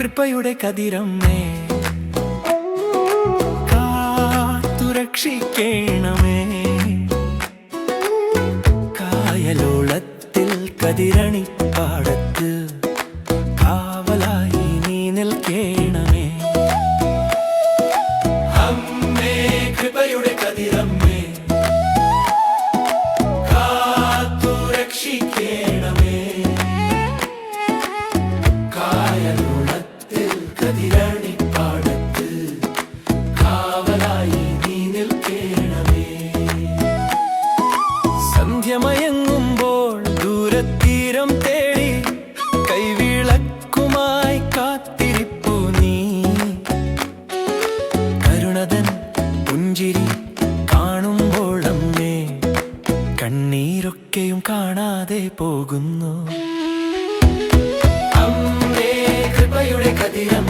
കൃപയുടെ കതിരമ്മേ. കാത്തുരക്ഷിക്കണമേ കായലോളത്തിൽ കതിരണി പാടത്ത് കാവലായി നീ നിൽക്കേണമേ സന്ധ്യമയങ്ങുമ്പോൾ ദൂരത്തീരം തേടി കൈവിളക്കുമായി കാത്തിരിപ്പു നീ. കരുണതൻ പുഞ്ചിരി കാണുമ്പോൾ അമ്മേ കണ്ണീരൊക്കെയും കാണാതെ പോകുന്നു. അമ്മേ കൃപയുടെ കതിരമ്മേ.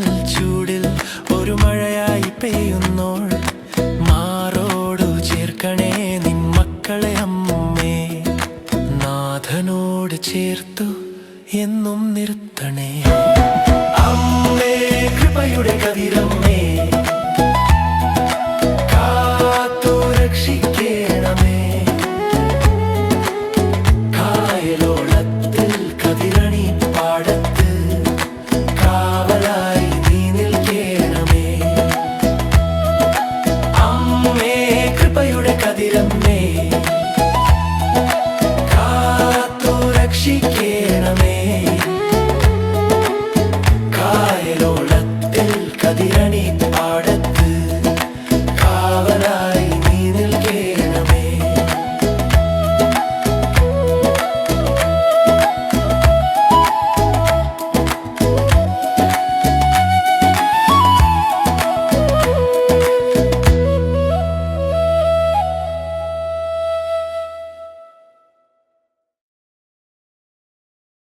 വേനൽ ചൂടിൽ ഒരു മഴയായി പെയ്യുന്നോൾ. മാറോടു ചേർക്കണേ നിൻ മക്കളെ അമ്മേ. നാഥനോട് ചേർത്തു എന്നും നിർത്തണേ. അമ്മേ കൃപയുടെ കതിരമ്മേ. up.